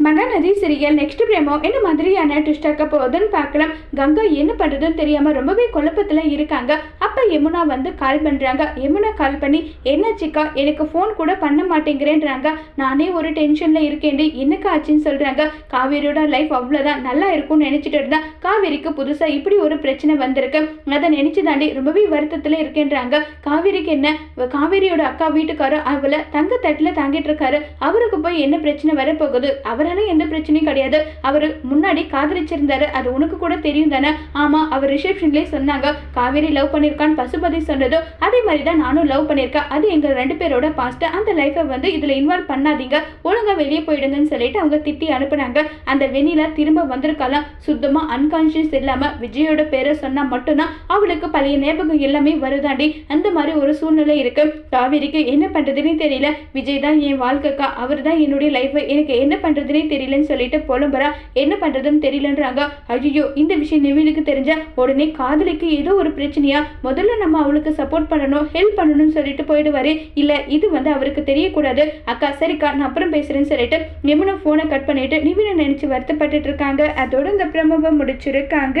Mahanadi serial next பிரேமோ என்ன மாதிரியான twist இருக்க போகுதுன்னு பார்க்கலாம். கங்கா என்ன பண்ணுறதுன்னு தெரியாமல் ரொம்பவே குழப்பத்தில் இருக்காங்க. அப்போ யமுனா வந்து கால் பண்ணுறாங்க யமுனா கால் பண்ணி என்ன சிக்கா எனக்கு ஃபோன் கூட பண்ண மாட்டேங்கிறேன்றாங்க. நானே ஒரு டென்ஷனில் இருக்கேன்டி. என்னக்கா ஆச்சுன்னு சொல்கிறாங்க காவேரியோட லைஃப் அவ்வளோதான் நல்லா இருக்கும்னு நினச்சிட்டு இருந்தா காவேரிக்கு புதுசாக இப்படி ஒரு பிரச்சனை வந்திருக்கு. அதை நினச்சி தாண்டி ரொம்பவே வருத்தத்தில் இருக்கேன்றாங்க. காவேரிக்கு என்ன? காவேரியோட அக்கா வீட்டுக்காரர் அவளை தங்க தட்டில் தாங்கிட்டு இருக்காரு. அவருக்கு போய் என்ன பிரச்சனை வரப்போகுது? அவர் அவரால் எந்த பிரச்சனையும் கிடையாது. அவர் முன்னாடி காதலிச்சிருந்தாரு. அது உனக்கு கூட தெரியும் தானே? ஆமா அவர் ரிசப்ஷன்லேயே சொன்னாங்க. காவேரி லவ் பண்ணியிருக்கான்னு பசுபதி சொன்னதோ அதே மாதிரி தான் நானும் லவ் பண்ணியிருக்கேன் அது எங்கள் ரெண்டு பேரோட பாஸ்ட் அந்த லைஃப்பை வந்து இதில் இன்வால்வ் பண்ணாதீங்க. ஒழுங்கா வெளியே போயிடுங்கன்னு சொல்லிட்டு அவங்க திட்டி அனுப்புனாங்க. அந்த வெண்ணிலா திரும்ப வந்திருக்கலாம் சுத்தமாக அன்கான்ஷியஸ் இல்லாமல் விஜயோட பேரை சொன்னால் மட்டும்தான் அவளுக்கு பழைய ஞாபகம் எல்லாமே வருதாண்டி. அந்த மாதிரி ஒரு சூழ்நிலை இருக்கு. காவேரிக்கு என்ன பண்ணுறதுன்னு தெரியல. விஜய் தான் என் வாழ்க்கைக்கா. அவர் தான் என்னுடைய லைஃப்பை எனக்கு என்ன பண்ணுறதுனே தெரியலன்னு சொல்லிட்டு புலம்புறா. என்ன பண்ணுறதுன்னு தெரியலன்றாங்க. ஐயோ இந்த விஷயம் நிவினுக்கு தெரிஞ்ச உடனே காதலிக்கு ஏதோ ஒரு பிரச்சனையா? முதல்ல நம்ம அவளுக்கு சப்போர்ட் பண்ணணும் ஹெல்ப் பண்ணணும்னு சொல்லிட்டு போயிடுவாரு. இல்லை இது வந்து அவருக்கு தெரியக்கூடாது. அக்கா சரிக்கா நான் அப்புறம் பேசுறேன்னு சொல்லிட்டு யமுனா ஃபோனை கட் பண்ணிட்டு நிவினை நினச்சி வருத்தப்பட்டுட்டு இருக்காங்க. அதோட இந்த பிரமவை முடிச்சிருக்காங்க.